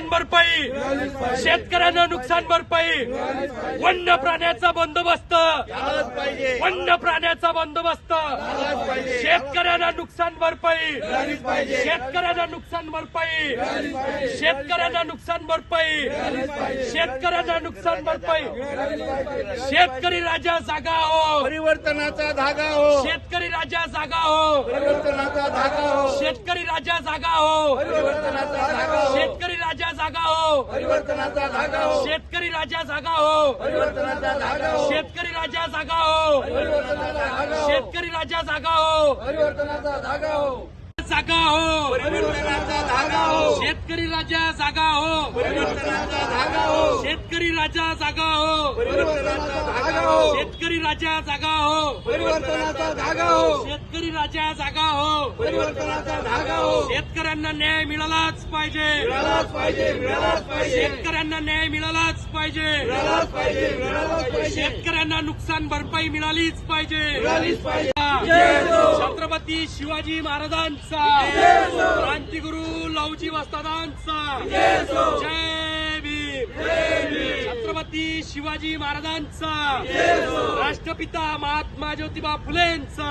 नुकसान भरपाई. शेतकऱ्यांना नुकसान भरपाई. वन्य प्राण्याचा बंदोबस्त. वन्य प्राण्याचा बंदोबस्त. शेतकऱ्यांना नुकसान भरपाई. शेतकऱ्यांना नुकसान भरपाई. शेतकऱ्यांना नुकसान भरपाई. शेतकऱ्यांना नुकसान भरपाई. शेतकरी राजा जागा हो. परिवर्तनाचा धागा हो. शेतकरी राजा जागा हो. परिवर्तनाचा धागा हो. शेतकरी राजा जागा हो. परिवर्तनाचा धागा हो. हो परिवर्तनाचा धागा हो. शेतकरी राजा जागा हो. परिवर्तनाचा धागा हो. शेतकरी राजा जागा हो. परिवर्तनाचा धागा हो. शेतकरी राजा जागा हो. परिवर्तनाचा धागा हो. जागा हो. परिवर्तनाचा धागा हो. शेतकरी राजा जागा हो. परिवर्तनाचा धागा हो. शेतकरी राजा जागा हो. परिवर्तनाचा धागा हो. शेतकरी राजा जागा हो. परिवर्तनाचा धागा हो. राजा जागा हो. परिवर्तनाचा धागा हो. शेतकऱ्यांना न्याय मिळालाच पाहिजे. मिळालाच पाहिजे मिळालाच पाहिजे. शेतकऱ्यांना न्याय मिळालाच पाहिजे. मिळालाच पाहिजे मिळालाच पाहिजे. शेतकऱ्यांना नुकसान भरपाई मिळालीच पाहिजे. मिळालीच पाहिजे. छत्रपती शिवाजी महाराजांचा. क्रांतिगुरु लवजी वस्तादांचा. जय भीम. छत्रपती शिवाजी महाराजांचा. राष्ट्रपिता महात्मा ज्योतिबा फुलेंचा.